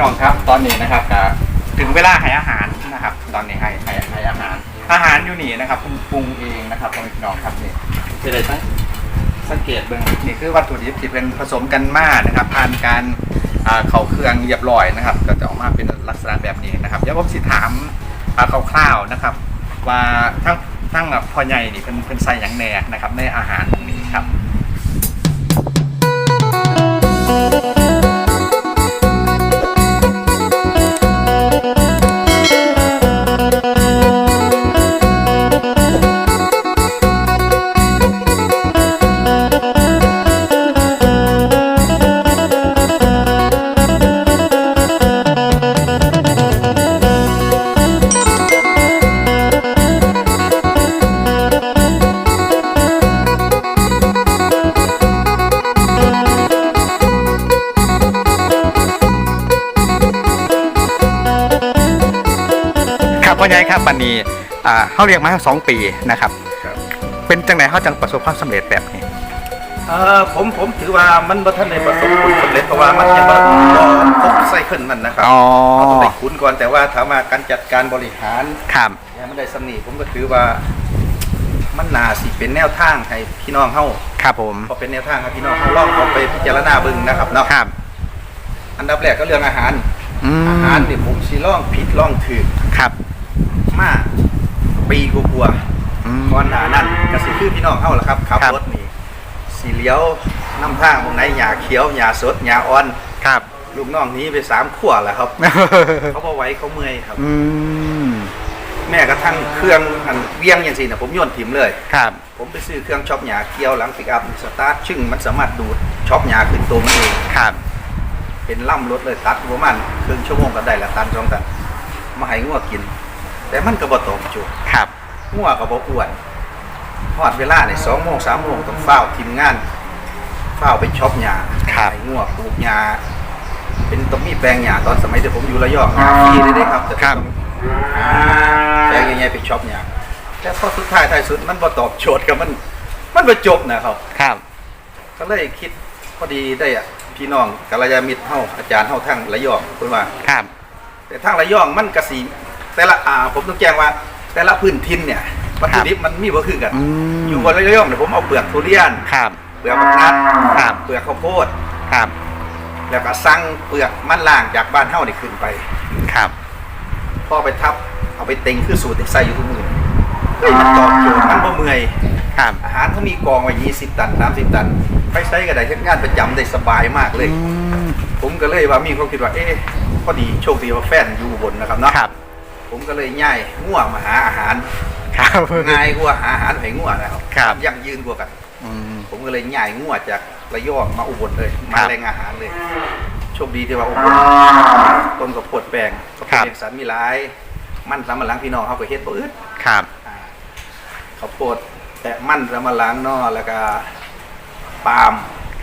น้องครับ ตอนนี้นะครับก็ถึงเวลาให้อาหารนะครับ ตอนนี้ให้ให้ให้อาหาร อาหารอยู่นี่นะครับปรุงปรุงเองนะครับพี่น้องครับนี่จะได้สังสังเกตเบื้องนี่คือวัตถุดิบที่เป็นผสมกันมากนะครับผ่านการเข้าเครื่องเรียบร้อยนะครับ ก็จะออกมาเป็นลักษณะแบบนี้นะครับเดี๋ยวผมสิถามอ่าคร่าวๆนะครับ ว่าทั้งทั้งพ่อใหญ่นี่เป็นเป็นใส่อย่างแน่นะครับในอาหารนี้ครับ ใหญ่ครับวันนี้อ่าเขาเรียกมาสองปีนะครับ ครับ เป็นจังไหนเขาจังประสบความสำเร็จแบบนี้เออผมผมถือว่ามันบ่ทันได้ประสบผลสำเร็จเพราะว่ามันยังบ่บ่ครบไซเคิลมันนะครับอ๋อเราต้องได้คุ้นก่อนแต่ว่าถามว่าการจัดการบริหาร ครับเนี่ยมันได้สำนีผมก็ถือว่า มันน่าสิเป็นแนวทางให้พี่น้องเฮาครับผมพอเป็นแนวทางให้พี่น้องเฮาลองเอาไปพิจารณาเบิ่งนะครับเนาะครับ อันดับแรกก็เรื่องอาหาร อืมอาหารนี่ผมสิลองผิดลองถูกครับ มาปีกว่าๆอืมก่อนหน้านั้นก็สิคือพี่น้องเฮาล่ะครับขับครับรถนี่สีเลี้ยวน้ำทางตรงไหนหญ้าเขียวหญ้าสดหญ้าอ่อนครับลูกน้องหนี้ไปสามขั้วแล้วครับ เขาบ่ไหว้เขาเมื่อยครับ อืมแม่กระทั่งเครื่องอันเวียงอย่างสินะผมโยนถิ่มเลยครับ ผมไปซื้อเครื่องช็อปหญ้าเขียวหลังปิกอัพสตาร์ทชึ่งมันสามารถดูดช็อปหญ้าขึ้นตัวมันเองครับ เป็นล่ำรถเลยตัดประมาณครึ่งชั่วโมงก็ได้ละตันสองตันมาให้งัวกิน แต่มันก็บ่ตอบโจทย์ครับงัวก็บ่อ้วนฮอดเวลาในสองโมงสามโมงต้องเฝ้าวทีมงานเฝ้าวไปช็อปหญ้าครับให้งัวปลูกหญ้าเป็นต้องมีแปลงหญ้าตอนสมัยที่ผมอยู่ระยองหญ้าฟรีเลยเด้ครับแต่ครับต้องหาแปลงใหญ่ๆไปช็อปหญ้าแต่พอสุดท้ายท้ายสุดมันบ่ตอบโจทย์กับมัน มันบ่จบนะครับ ครับ ก็เลยคิดพอดีได้อะพี่น้องกัลยาณมิตรเฮาอาจารย์เฮาทั้งระยองเพิ่นว่าครับ แต่ทางระยองมันกะสี แต่ละอ่าผมต้องแจ้งว่า แต่ละพื้นถิ่นเนี่ยวัตถุดิบมันมีบ่คือกันอืม อยู่บนระยองเนี่ยผมเอาเปลือกทุเรียน ครับ เปลือกมะนัดครับ เปลือกข้าวโพด ครับ แล้วก็สั่งเปลือกมันล่างจากบ้านเฮานี่ขึ้นไปครับพอไปทับเอาไปเต็งคือสูตรที่ใส่อยู่ทุกมื้อเฮ้ยมันตอบโจทย์มันบ่เมื่อย ครับ อาหารเขามีกองไว้20 ตัน 30 ตัน ไปใช้ก็ได้เฮ็ดงานประจำได้สบายมากเลย อืมผมก็เลยว่ามีความคิดว่า เอ๊ะพอดีโชคดีว่าแฟนอยู่บนนะครับเนาะครับ ผมก็เลยย่ายง่วมาหาอาหารครับ ง่ายกว่าหาอาหารให้ง่วนะครับครับยั่งยืนกว่ากันอืมผมก็เลยย่ายง่วจากระยองมาอุบลเลย มาครับแรงอาหารเลยโชคดีที่ว่าอุบลต้นกับโพดแปลงก็ครับเป็นสันมีหลาย มันสำมะหลังพี่น้องเขาก็เฮ็ดบ่อึดครับอ่าข้าวโพดแต่มันสำมะหลังเนอแล้วก็ปาล์ม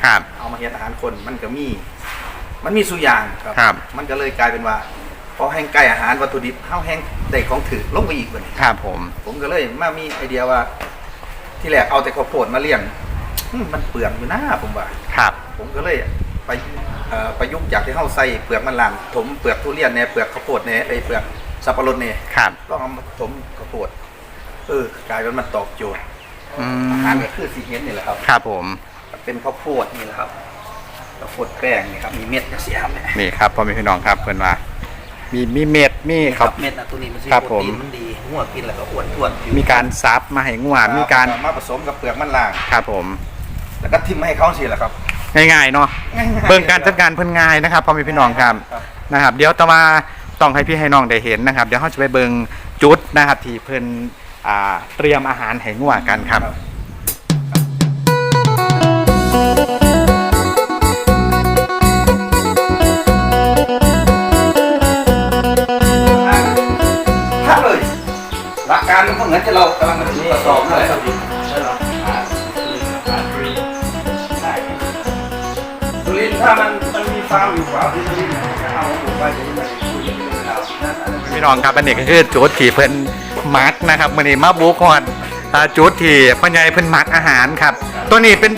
ครับ เอามาเฮ็ดอาหารคนมันก็มี มันมีสุอย่างครับครับมันก็เลยกลายเป็นว่า พอแห้งใกล้อาหารวัตถุดิบเฮาแห้งได้ของถือลงไปอีกบัดนี้ครับผม ผมก็เลยมามีไอเดียว่า ที่แรกเอาแต่ข้าวโพดมาเลี้ยงอืมมันเปลืองอยู่นะผมว่า ครับ ผมก็เลยไปเอ่อประยุกต์จากที่เฮาใส่เปลือกมันลังถมเปลือกทุเรียนเนี่ยเปลือกข้าวโพดเนี่ยไอเปลือกสับปะรดเนี่ยครับ ลองเอามาถมข้าวโพดเออกลายเป็นมันตอบโจทย์อือาหารม ก็คือสีเห็นนี่แหละครับ ครับผม เป็นข้าวโพดนี่แหละครับข้าวโพดแป้งนี่ครับมีเม็ดจะเสียครับเนี่ย นี่ครับพ่อแม่พี่น้องครับเพื่อนว่า มีมีเม็ดมีนี่คครัรับ บเม็ดนะตัวนี้มันสิครับโปรตีนผม มันดีหัวกินแล้วก็อ้วนท้วนผิวมีการซับมาให้งวมีการมาผสมกับเปลือกมันล่าง ครับผม แล้วก็ทิมให้เขาสิแหละครับ ง่ายๆเนาะง่ายๆเบิ่งการจัดการเพิ่นง่ายนะครับพ่อแม่พี่น้องครับครับ นะครับ เดี๋ยวต่อมาต้องให้พี่ให้น้องได้เห็นนะครับ เดี๋ยวเขาจะไปเบิ่งจุดนะครับที่เพิ่นอ่าเตรียมอาหารให้งัวกันครับถ้า เหมือนที่เรากำลังมาทดสอบนั่นแหละครับสุรินทร์ถ้ามันมันมีฟาร์มอยู่ขวาที่สุรินทร์จะเอาผมไปจะไปคุยกันเรื่องราวนั่นอันนั้น พี่น้องครับอันนี้ก็คือจุดที่เพิ่นมักนะครับมื้อนี้มาบุกก่อนอ่าจุดที่พ่อใหญ่เพิ่นมักอาหารครับ ตัวนี้เป็น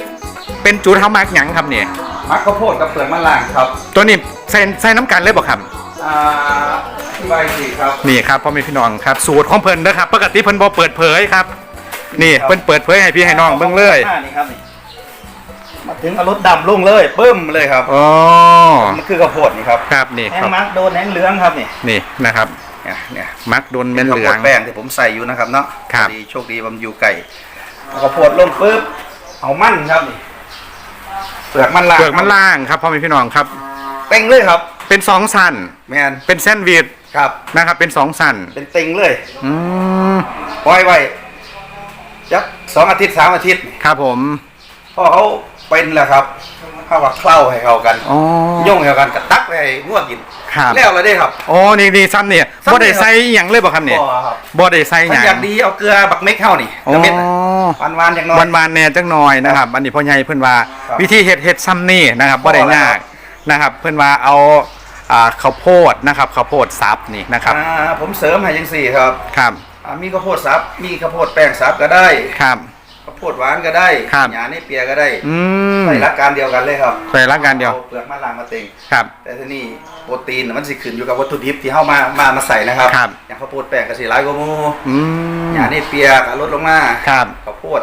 เป็นจุดเฮามักหยังครับเนี่ยอมักข้าวโพดกับเปลือกมะล่างครับ ตัวนี้ใส่ใส่น้ำกันเลยบ่ครับ อ่าที่ใบสีครับนี่ครับพ่อแม่พี่น้องครับ สูตรของเพิ่นนะครับ ปกติเพิ่นบ่เปิดเผยครับ นี่ครับเพิ่นเปิดเผยให้พี่ให้น้องเบิ่งเลยอ่านี่ครับนี่มาถึงเอารถดำลงเลยปึ้มเลยครับ อ๋อ มันคือข้าวโพดนี่ครับครับนี่แห้คงรับมักโดนแห้งเหลืองครับนี่นี่นะครับ เนี่ยเนี่ยมักโดนเม็ดเหลือข้าวงโพดแป้งที่ผมใส่อยู่นะครับเนาะครับดีโชคดีผมอยู่ไก่เอาข้าวโพดลงปุ๊บเอามันครับนี่เปลือกมันล่างเปลือกมันล่างครับพ่อแม่พี่น้องครับ เต็งเลยครับเป็นสองสั้นแมนเป็นแซนด์วิชครับ นะครับ เป็นสองสั้นเป็นเต็งเลยอืมปล่อยไว้ยักสองอาทิตย์สามอาทิตย์ครับผมพอเขาเป็นแล้วครับเข้าว่าเคล้าให้เขากันอ๋อย่งให้เขากันกระตักไปให้งัวกินครับแล้วเลยได้ครับ โอ้นี่นี่ซ้ำเนี่ยซ้ำบ่เนี่ได้ยใส่หยังเลยบ่ครับเนี่ยบ่ครับบ่ได้ใส่หถ้ายังอยากดีเอาเกลือบักเม็กเข้านี่อ๋กระเม็ดน่ะอหวานๆอย่างน้อยวันวานๆแหน่จังหน่อยนะครับ อันนี้พ่อใหญ่เพิ่นว่าครับวิธีเฮ็ดเฮ็ดซ้ำนี่นะครับบ่ได้ยาก นะครับ เพิ่นว่าเอาอ่าข้าวโพดนะครับข้าวโพดสับนี่นะครับอ่าผมเสริมให้ยังสี่ครับครับอ่ามีข้าวโพดสับมีข้าวโพดแป้งสับก็ได้ครับ ข้าวโพดหวานก็ได้ครับ หยานี่เปียก็ได้อืมใส่หลักการเดียวกันเลยครับไปรักกันเดียวอาเปลือกมะลางมาเต็ง ครับ แต่ที่นี่โปรตีนน่ะมันสิขึ้นอยู่กับวัตถุดิบที่เข้ามามามาใส่นะครับ ครับ อย่างข้าวโพดแป้งก็สิหลายกว่าหมูอืมหยานี่เปียก็ลดลงมาครับ ข้าวโพด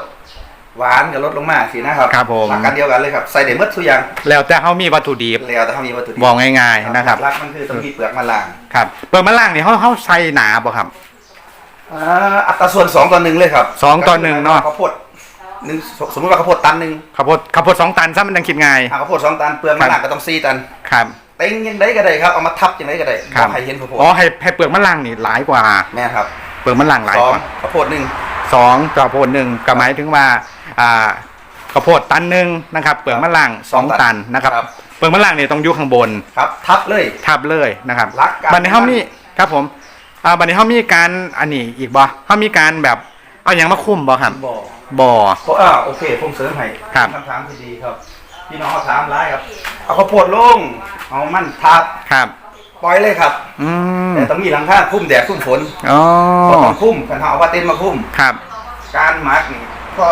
หวานก็ลดลงมาสินะครับครับผม หลักการเดียวกันเลยครับใส่ได้หมดทุกอย่างแล้วแต่เฮามีวัตถุดิบแล้วแต่เขามีวัตถุดิบบอกง่ายๆนะครับหลักๆมันคือต้องมีเปลือกมะลางครับเปิดมาล่างนี่เฮาเฮาใส่หนาบ่ครับอ่าอัตราส่วนสองต่อหนึ่งเลยครับสองต่อหนึ่งเนาะข้าวโพดหนึ่งสมมติว่าข้าวโพดตันหนึ่งข้าวโพดข้าวโพดสองตันซะมันยังคิดง่ายอ่าข้าวโพดสองตันเปลือกมะลางก็ต้องสี่ตันครับเต็งยังไงก็ได้ครับเอามาทับยังไงก็ได้ครับใครเห็นข้าวโพดอ๋อให้ให้เปลือกมะล่างนี่หลายกว่าแม่ครับเปลือกมะล่างหลายสองกว่าข้าวโพดหนึ่ง สองข้าวโพดหนึ่งก็หมายถึงว่าอ่าข้าวโพดตันหนึ่งนะครับเปลือกมะล่างสองตันนะครับเปลือกมะล่างนี่ต้องอยู่ข้างบนครับทับเลย ทับเลยนะครับรักกัน บัดนี้เฮามีครับผมอ่าบัดนี้เฮามีการอันนี้อีกบ่เฮามีการแบบเอาหยังมาคุมบ่ครับบอกบ่เพราะอ่าโอเค ผมเสริมให้ครับ คำถามที่ดีครับ พี่น้องเขาถามร้ายครับ เอาข้าวโพดลง เอามันทับ ครับป ล่อยเลยครับ อืมแต่ต้องมีหลังคาคุ้มแดดคุ้มฝนอ๋อก็ต้องคุ้มกันเอาว่าเต้นมาคุ้มครับ การมาร์กนี่ก็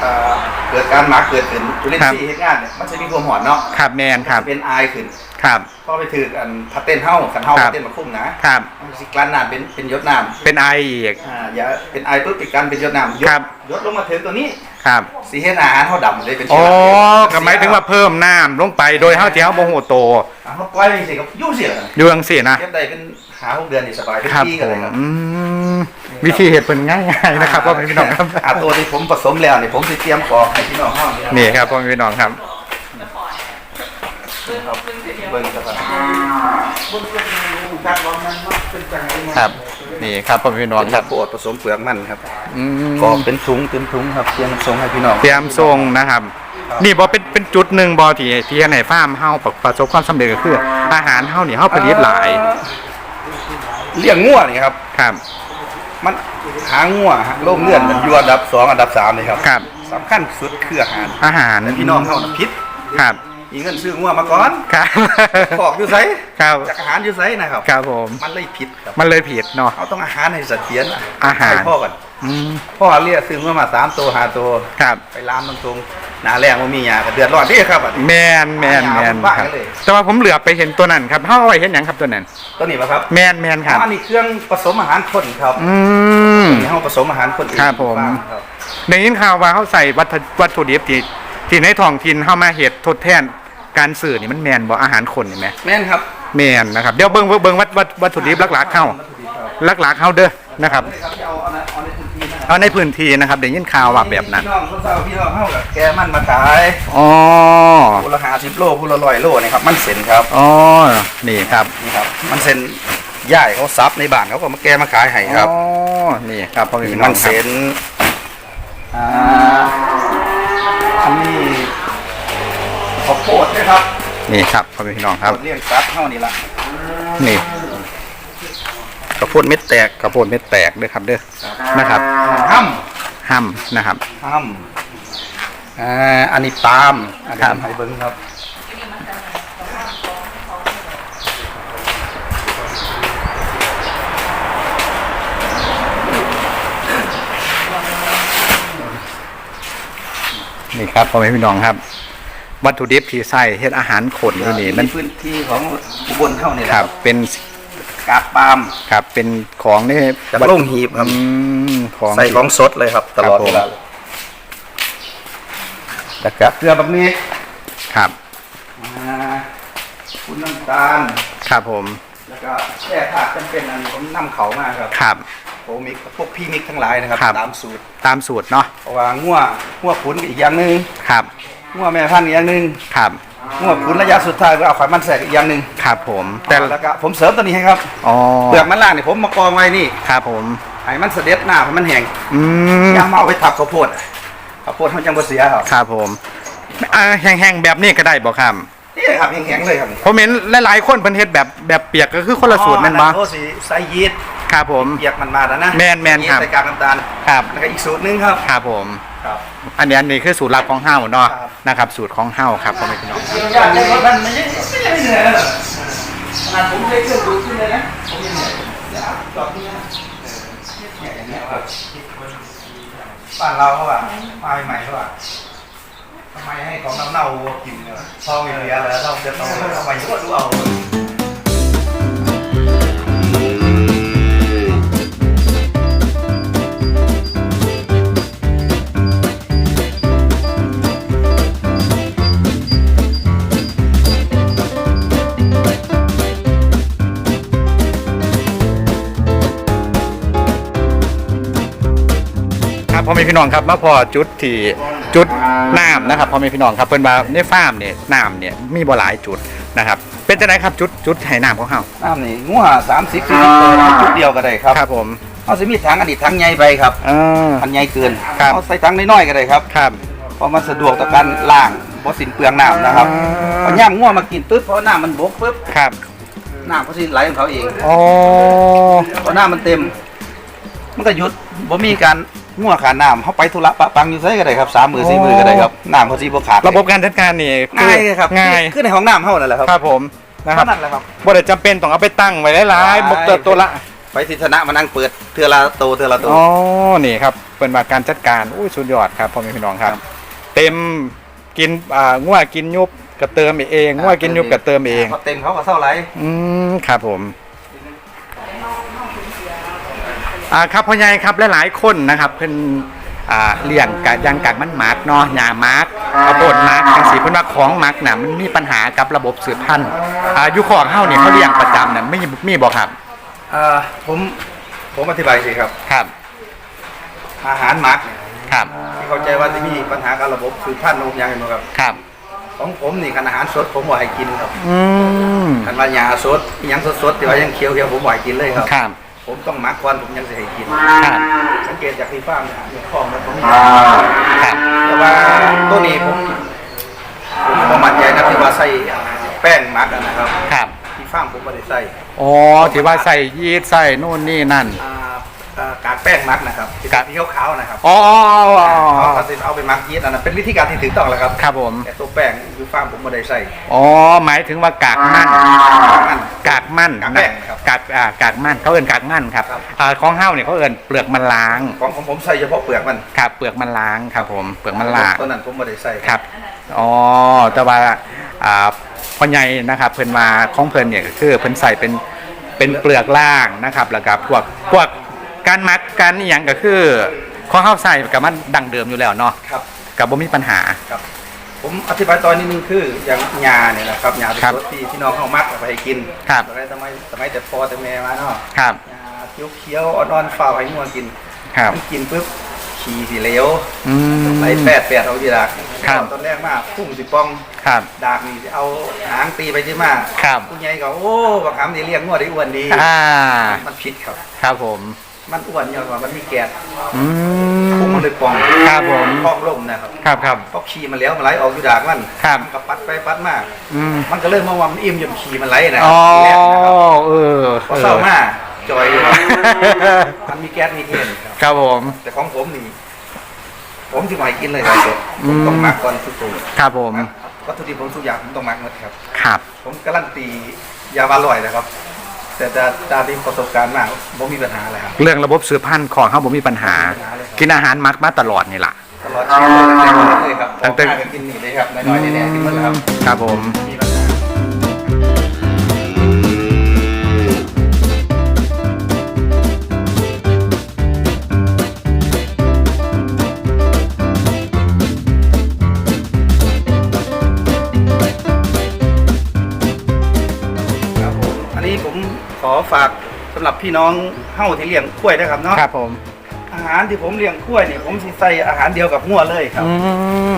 เอ่อเกิดการมาร์กเกิดขึ้นจุลินครับทรีย์เฮ็ดงานเนี่ยมันจะมีความหอนเนาะครับแมนครับเป็นไอายขึ้นครับพอไปถืออันพัดเต้นเฮ้าขันเฮ้าครับพัดเต้นมาคุ้มนะครับมันสิกลั้นน้ำเป็นเป็นหยดน้ำเป็นไออีกอ่าอย่าเป็นไอปุ๊บอีกกันเป็นหยดน้ำหยดครับหยดลงมาถึงตัวนี้ ครับสีเฮ็ดอาหารเขาดำเลยเป็นอ๋อเชื้ก็หมายถึงว่าเพิ่มน้ำลงไปโดยเฮาที่เฮาบ่ฮู้โตอะเขาปล่อยไปสิครับยุ่งเสียเลยอยู่จังซี่นะเก็บได้เป็นหาหกเดือนนี่สบายเป็นครับปีผกันเลยมครับอืมวิธีเฮ็ดเพิ่นง่ายๆนะครับพ่อแม่พี่น้องครับอ่าตัวที่ผมผสมแล้วนี่ผมสิเตรียมกรอกให้พี่น้องห้องนี่ครับพ่อแม่พี่น้องครับครับเบิ่งกันครับเบิ่งกันครับว่ามั นเป็นจังไงครับนี่ครับพ่อแม่พี่น้องเป็นคครัรับบโปดผสมเปลือกมันครับอืมก็เป็นถุงเต็มถุงครับเตรียมส่งให้พี่น้องเตรียมส่งนะครับ นี่บ่เป็นเป็นจุดหนึ่งบ่ที่ที่ให้ฟาร์มเฮาประสบความสำเร็จก็คือ อาหารเฮานี่เฮาผลิตหลายเลี้ยงงัวนี่ครับครับ มันหางัวหาโรคเลือดมันอยู่อันดับสองอันดับสามเลยครับครับสำคัญสุดคืออาหารอาหารพี่น้องเขาน่ะพิษครับ มีเงินซื้องัวมาก่อนครับขอกอยู่ไสครับจากอาหารอยู่ไสนะครับครับผมมันเลยผิดครับมันเลยผิดเนาะเขาต้องอาหารให้เสถียรอาหารให้พ่อก่อนอืมพ่อเรียกซื้องัวมาสามตัวหาตัวครับ ไปล้ามตรงๆหนาแรงว่ามีหยาก็เดือดร้อนที่ครับอะแมนแมนแมนบ้าครับเลยแต่ว่าผมเหลือไปเห็นตัวนั้นครับเฮาเอาไว้เห็นหยังครับตัวนั้น ตัวนี้ป่ะครับแมนแมนครับอันนี้เครื่องผสมอาหารคนครับอืมนี่ห้องผสมอาหารคนเองครับผมางครับในยินข่าวว่าเขาใส่วัตถุวัตถุดิบที่ที่ในท้องถิ่นเข้ามาเฮ็ดทดแทน การสื่อนี่มันแมนบ่อาหารคนนี่ไหมแม่นครับแมนนะครับเดี๋ยวเบิ่งเบิ่งเบิ่งวัตวัตวัตถุดิบหลักๆเข้าหลักๆเข้าเด้อนะครับเอาเอาเอาในพื้นที่นะครับเอาในพื้นที่นะครับได้ยินข่าวว่าแบบนั้นพี่น้องเศร้าๆพี่น้องเฮากับแกมันมาขายอ๋อผู้ละหาสิบโลผู้ละร้อยโลนี่ครับมันเส้นครับอ๋อนี่ครับนี่ครับ มันเส้นย่ายเขาซับในบ้านเขาก็มาแกมาขายให้ครับอ๋อนี่ครับพ่อแม่พี่น้มัองนครับเส้นอ่าอันนี้ ข้าวโพดนะครับนี่ครับพ่อแม่พี่น้องครับ เลี้ยงสัตว์เฮานี่ล่ะนี่ข้าวโพดเม็ดแตกกระโปรงเม็ดแตกเด้อครับเด้อนะครับห้ํห้ำนะครับห้ํอ่าอันนี้ปาล์มอันนี้ครับให้เบิ่งครับนี่ครับพ่อแม่พี่น้องครับ วัตถุดิบที่ใส่เฮ็ดอาหารขนอยู่นี่มันพื้นที่ของอุบลเท่านี่แหคละรับ เป็นกาบปาล์มครับเป็นของนี่จากลงหีบครับอืมของใส่ของสดเลยครับ ตลอดครับผมเวลาเลยแล้วก็เกลือแบบนี้ครับอ่าคุณน้ำตาลครับผม แล้วก็แค่ถาดจำเป็นอันนี้ผมนำเขามาครับครับโปรมิกพวกพี่มิกทั้งหลายนะครับครับ ตามสูตรตามสูตรเนาะเพราะว่างัวงัวขุนอีกอย่างหนึ่งครับ งัวแม่พันธุ์อีกอย่างหนึ่งครับงัวขุนระยะสุดท้ายก็เอาไขมันแทรกอีกอย่างหนึ่งครับผมแต่แล้วก็ผมเสริมตัวนี้ให้ครับอ๋อเปลือกมันล่างนี่ผมมากองไว้นี่ครับผมให้มันเสด็จหน้าให้มันแห้งอืมยามมาเอาไปทับข้าวโพดข้าวโพดมันจังบ่เสียครับครับผมอ่าแห้งๆแบบนี้ก็ได้บ่ครับ นี่ครับแห้งๆเลยครับนี่ผมเห็นหลายๆคนเพิ่นเฮ็ดแบบแบบเปียกก็คือคนละสูตรแม่นบ่อ๋อโทษสิใส่ยีสต์ครับผม เปียกมันมาแล้วนะแม่นแม่นครับยีสต์ใส่กากน้ำตาลครับแล้วก็อีกสูตรหนึงครับครับผม ครับ อันนี้อันนี้คือสูตรลับของเฮาเนาะครับ นะครับ สูตรของเฮาครับพ่อแม่พี่น้องอยากจะมันไม่ยังไม่ยังไม่เหนื่อยเลยขนาดผมเลยเครื่องดูดขึ้นเลยนะผมยังเหนื่อยเดี๋ยวจอดที่นะเออเนี่ยอย่างเงี้ยครับบ้านเราเขาว่ามาใหม่ๆเขาว่า ทำไมให้ของเน่าๆวัวกินเนี่ยพอมีเหลือแล้วเราจะต้องทำไปยั่วดูเอา ม่พี่น้องครับมาพอจุดที่จุดน้ำนะครับพ่อแม่พี่น้องครับเพิ่นว่าในฟาร์มเนี่ยน้ำเนี่ยมีบ่หลายจุดนะครับ เป็นจังไดครับจุดจุดให้น้ำของเฮาน้ำนี่งัวสามสิบสี่สิบตัวจุดเดียวก็ได้ครับครับผมเอาสิมีถังอันนี้ถังใหญ่ไปครับเออถังใหญ่เกินครับเอาใส่ถังน้อยๆก็ได้ครับครับเพราะมันสะดวกต่อการล้างบ่สิ้นเปลืองน้ำนะครับอ่าพอย่ามง่วมากินปุ๊บเพราะน้ำมันบกปุ๊บครับน้ำก็สิไหลของเขาเองอ๋อพอน้ำมันเต็ม มันก็หยุดบ่มีการ ง่วขาดน้ำเขาไปธุระปะปังอยู่ไสก็ได้ครับสามมือสี่มือก็ได้ครับน้ำเขาสิบ่ขาดระบบการจัดการนี่คือง่ายเลยครับง่ายคือในห้องน้ำเฮานั่นแหละครับครับผมนะครัเท่าบนั้นแหละครับ บ่ได้จำเป็นต้องเอาไปตั้งไว้หลายๆบกตัวตัวละ ไปทิศนะมานั่งเปิดเทือละโตเทือละโต อ๋อ นี่ครับ เป็นว่าการจัดการอุ้ยสุดยอดครับพ่อแม่พี่น้องครับ ครับเต็มกินอ่าง่วกินยุบก็เติมเองง่วกินยุบก็เติมเอง พอเต็มเขาก็เท่าไหร่อืมครับผม อ่าครับพ่อใหญ่ครับหลายๆคนนะครับเพิ่นอ่าเลี้ยงกะยังกักมันหมักเนาะหญ้าหมักเอาโบดหมักจังสีเพิ่นว่าของหมักน่ะมันมีปัญหากับระบบสืบพันธุ์อ่าอยู่ขอกเฮาเนี่ยเขาเลี้ยงประจำน่ะไม่มีบ่ครับเอ่อผมผมอธิบายสิครับ ครับอาหารหมักเนี่ยครับที่เข้าใจว่าที่มีปัญหากับระบบสืบพันธุ์ระบบยังไงครับ ครับของผมนี่คันอาหารสดผมบ่ให้กินครับอืมคันว่าหญ้าสดอิหยังสดๆที่ว่ายังเคี้ยวๆผมบ่ให้กินเลยครับครับ ผมต้องหมักก่อนผมยังสิให้กิน ครับสังเกตจากที่ฟาร์มเนี่ยมีของมันผมมีครับแต่ว่าตัวนี้ผมผมบ่มั่นใจนะที่ว่าใส่แป้งหมักอะนะครับครับที่ฟาร์มผมบ่ได้ใส่อ๋อที่ว่าใส่ยีสต์ใส่นู่นนี่นั่น อ่าอ่ากากแป้งหมักนะครับที่กาก ที่ขาวๆนะครับ อ๋ออ๋ออ๋อเขาตัดสิน เอาไปหมักยีสต์อันนั้นเป็นวิธีการที่ถูกต้องแล้วครับครับผม แต่ตัวแป้งคือฟาร์มผมบ่ได้ใส่ อ๋อหมายถึงว่ากากมั่นมันกากมั่นกากแป้งครับกากอ่ากากมั่นเขาเอิ้นกากมั่นครับครับ อ่าของเฮ้าเนี่ยเขาเอิ้นเปลือกมันล้างของของผมใส่เฉพาะเปลือกมันครับเปลือกมันล้างครับผมเปลือกมันล้าง ตัวนั้นผมบ่ได้ใส่ครับ อ๋อ แต่ว่าอ่าพ่อใหญ่นะครับ เพิ่นมาของเพิ่นเนี่ยก็คือเพิ่นใส่เป็นเป็นเปลือกล่างนะครับ แล้วก็พวกพวกการมักการอหย่างก็คือ ของเฮาใส่กับมันดังเดิมอยู่แล้วเนาะครับกับบ่มีปัญหาครับผมอธิบายตอนนี้นึงคืออย่างยาเนี่ยนะครับยาครับสดที่ที่น้องเขามักเอาไปให้กินครับ สมัยสมัยสมัยแต่พอแต่แม่มาเนาะครับยาเขียวๆอ่อนๆฝ้าวให้งัวกินครับมันกินปุ๊บขี่สิเหลวอืม ไหลแปดแปดเอาดีดากครับ ตอนแรกมากพุ่งสิปองครับดากนี่เอาหางตีไปที่มาครับผู้ใหญ่ก็โอ้บักคำนี่เลี้ยงงัวได้อ้วนดีอ่ามันผิดครับ ครับผม มันอ้วนย้อนว่ามันมีแก๊สอืพุ่งมมันเลยปองครับผมปองลมนะครับครับครับ เพราะขี่มันแล้วมันไหลออกอยู่ดากมันครับ มันก็ปัดไปปัดมาอืมมันก็เริ่มมาว่ามันอิ่มจนขี่มันไหลนะครัอ๋อทีแรกนะครับเออพอเศร้ามาจอยอยู่ครับมันมีแก๊สมีเทนครับ ครับผม แต่ของผมนี่ผมที่ไม่กินเลยครับผมต้องหมักก่อนทุกตัวครับผมวัตถุดิบผมทุกอย่างผมต้องหมักหมดครับ ครับ ผมการันตียาบาลอยนะครับ แต่จะจะมีประสบการณ์มากผมมีปัญหาอะไรครับ เรื่องระบบสืบพันธุ์ของเขาผมมีปัญหา ปัญหาเลยครับ กินอาหารมักมาตลอดนี่แหละ ตลอดชีวิตเลยตั้งแต่เกิดเลยครับตั้งแต่ออกมาก็กินนี่เลยดีครับน้อยๆแน่ๆขึ้นมาแล้วครับ ครับผม ฝากสำหรับพี่น้องเฮ้าที่เลี้ยงกล้วยนะครับเนาะครับผมอาหารที่ผมเลี้ยงกล้วยเนี่ยผมสิใส่อาหารเดียวกับงัวเลยครับอื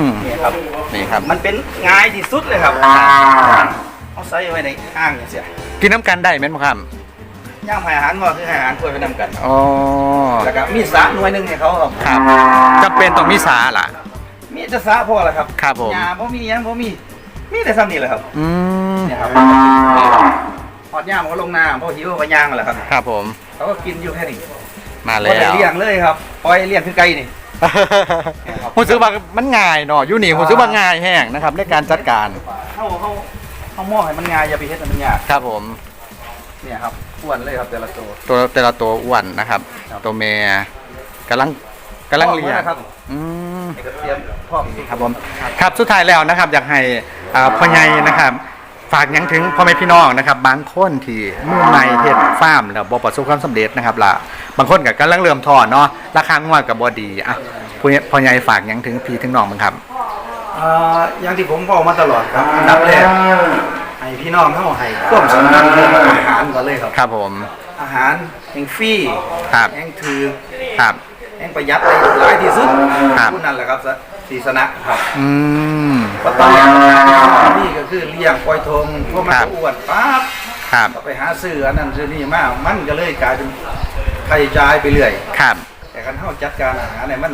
มนี่ครับ นี่ครับ มันเป็นง่ายที่สุดเลยครับเอาใส่ไว้ในอ่างอย่างเสียกินน้ำกันได้ไหมนบ่ครับย่างให้อาหารงัวคือให้อาหารกล้วยไปนำกันอ๋อแล้วก็มีสระหน่วยหนึงให้เขาครับครับจำเป็นต้องมีสาล่ะ มีแต่สระพอแล้วครับครับผมยาบ่มีหยังบ่มีมีแต่ซ้ำนี่แหละครับอืมเนี่ยครับ พอดย่างมันก็ลงน้ำพอหิวก็ย่างมาแหละครับ ครับผม เขาก็กินอยู่แค่นี้มาบ่แล้ได้ว เลี้ยงเลยครับปล่อยเลี้ยงคือไก่นี่ผมซื้อว่ามันง่ายเนาะอยู่นี่ผมซื้อว่าง่ายแห้งนะครับในการจัดการ เขาเขาเขามองให้มันง่ายอย่าไปเฮ็ดให้มันยากครับผม เนี่ยครับอ้วนเลยครับแต่ละตัว ตัวแต่ละตัวอ้วนนะครับ ครับ ตัวเมียกำลังกำลังเลี้ยงครับอืม ให้กระเทียมพ่อมครับผม ครับสุดท้ายแล้วนะครับอยากให้อ่าพ่อใหญ่นะครับ ฝากหยังถึงพ่อแม่พี่น้องนะครับ บางคนที่มือใหม่เฮ็ดฟาร์มแล้วบ่ประสบความสำเร็จนะครับล่ะบางคนก็กำลังเริ่มถอนเนาะราคางวดก็บ่ดีอะพ่อใหญ่พ่อใหญ่ฝากหยังถึงพี่ถึงน้องบ้างครับอ่าอย่างที่ผมบอกมาตลอดครับอันดับแรกให้พี่น้องเข้าให้ความสำคัญเรื่องอาหารก่อนเลยครับ ครับผม อาหารแห่งฟรีครับแห่งถือครับแห่งประหยัดได้หลายที่สุดครับผู้นั้นแหละครับ ศรีสนะครับอืมก็ตอนนี้นี่ก็คือเลี้ยงปล่อยทงพวกมันครัก็บอ้วนปั๊บครับ ก็ไปหาซื้ออันนั้นซื้อนี่มามันก็เลยกลายเป็นค่าใช้จ่ายไปเรื่อย ครับ แต่การเฮาจัดการอาหารเนี่ยมัน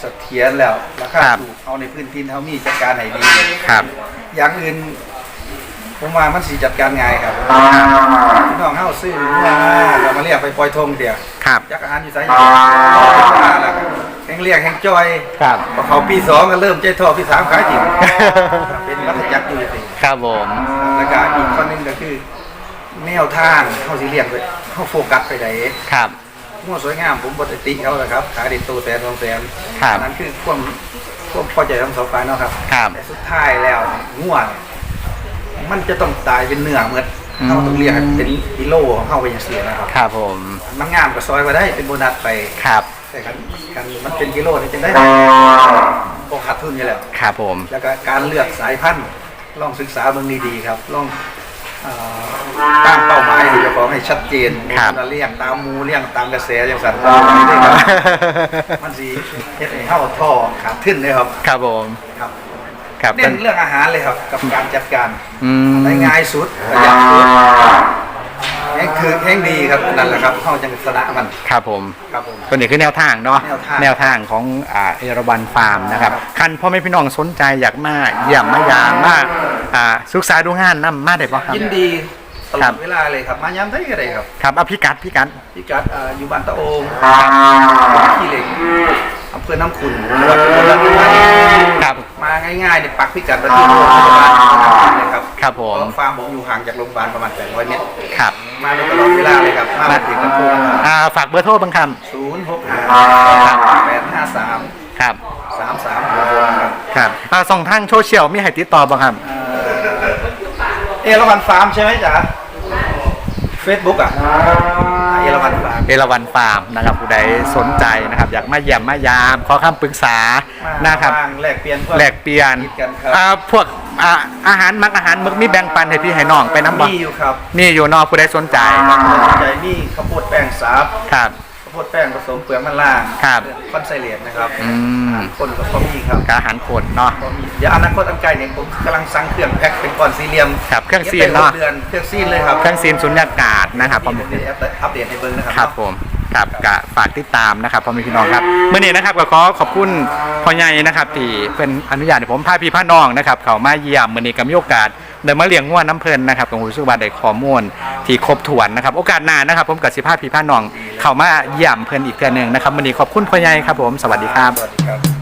เสถียรแล้วราคาครับ ถูกเอาในพื้นที่เฮามีจัดการให้ดี ครับ อย่างอื่นผมว่ามันสิจัดการง่ายครับพี่น้องเฮาซื้อมาแล้วมาเรียกไปปล่อยทงเดียวครับ จักอาหารอยู่ไสอยู่มาแล้ว แห่งเรียกแห่งจอยครับ พอเขาปีสองก็เริ่มใจทอปีสามขายถิ่นเป็นวัฏจักรอยู่จริงครับผมแล้วก็อีกข้อหนึงก็คือ แนวทางเฮาสิเรียกไปเฮาโฟกัสไปไหนครับมั่วสวยงามผมปกติเขาแหละครับขายเด็ดตัวแสนสองแสนครับอันนั้นคือความความพอใจทั้งสองฝ่ายเนาะครับครับ แต่สุดท้ายแล้วง่วงมันจะต้องตายเป็นเนื้อเมื่ออืม เขาต้องเรียกให้เป็นกิโลของเขาไปอย่างเสียนะครับครับผม มันงามกับซอยมาได้เป็นโบนัสไป ครับ แต่กันกันมันเป็นกิโลนี่จึงได้โอขาดทุนอยู่แล้ว ครับผม แล้วก็การเลือกสายพันธุ์ลองศึกษาเบื้องดีๆครับลองเอ่อตั้งเป้าหมายที่เจะของให้ชัดเจนครับมันเลี้ยงตามหมูเลี้ยงตามกระแสอย่างสันนี่ได้ครับมันสีเฮ็ดให้เข้าท่อขาดทึ้นเลยครับ ครับผมครับครับเน้นเรื่องอาหารเลยครับ กับการจัดการอืมได้ง่ายสุดประหยัดสุดแห้ งคือแห้งดีครับนั่นแหละครับเข้าจังชนะมันครับผมครับผม ตัวนี้คือแนวทางเนาะแนวทางแนวทางของอ่าเอราวันฟาร์มนะครับครับคันพ่อแม่พี่น้องสนใจอยากมาเยี่ยมมายามมาอ่าศึกษาดูงานนํมาได้ป่ะครับ ยินดีตลครัอบ ดเวลาเลยครับ มาย้ำได้ก็ได้ครับครับเอาพี่กัดพี่กัดพี่กัดเอ่ออยู่บ้านตะโองขี้เหล็กอำเภอน้ำขุนจังหวัดอุบลราชธานีครับ มาง่ายๆเนี่ยปักพิกัดมาที่โรงพยาบาลเลยครับครับผม เพาะฟาร์มผมอยู่ห่างจากโรงพยาบาลประมาณ800เมตรครับ มาได้ตลอดเวลาเลยครับมาถึงกันทุกอ่าฝากเบอร์โทรบางคศูนย์หกห้าแปดห้าสามำครับ สามสามหกครับครับอ่าส่องทางโซเชียลมีให้ติดต่อบ้างครับเอราวันฟาร์มใช่ไหมจ๊ะเฟซบุ๊กอะเอราวันฟาร์ม เอราวันฟาร์มนะครับผู้ใดสนใจนะครับ อยากมาเยี่ยมมายาม ขอคำปรึกษามานะครับวางแลกเปลี่ยนพวแลกเปลี่ยนคิดกันครับ อ่าพวก อ่าอาหารมักอาหารมึกมีแบ่งปันให้พี่ให้น้องไปน้ำบ่มีอยู่ครับมีอยู่เนอกผู้ใดสนใจสนใจมีข้าวโพดแป้งซับครับ ข้าวโพดแป้งผสมเปลือกมันล่างครับคอนไซเลตนะครับอืม คนกับข้าวมีครับกอาหารคนเนาะข้าวมีเดี๋ยวอนาคตอันใกล้เนี่ยผมกำลังสั่งเครื่องแพ็คเป็นก้อนสี่เหลี่ยมครับเครื่องซีนก็บไปหเนาะกเดือนเครื่องซีนเลยครับเครื่องซีนสุญญากาศนะครับผม เดี๋ยวอัปเดตให้เบิ่งนะครับครับผม ครับกะฝากติดตามนะครับพ่อแม่พี่น้องครับเมื่อนี้นะครับก็ขอขอบคุณพ่อใหญ่นะครับที่เป็นอนุญาตให้ผมพาพี่พาน้องนะครับเขามาเยี่ยมมื่อนี้ก็มีโอกาสเดินมาเลี้ยงง่วนน้ำเพลินนะครับของรู้สึกว่าได้ข้อมูลที่ครบถ้วนนะครับ โอกาสหน้านะครับ ผมกับสิพาพี่พาน้อง เขามาเยี่ยมเพลินอีกเทื่อหนึงนะครับมื่อนี้ขอบคุณพ่อใหญ่ครับผมสวัสดีครับสวัสดีครับ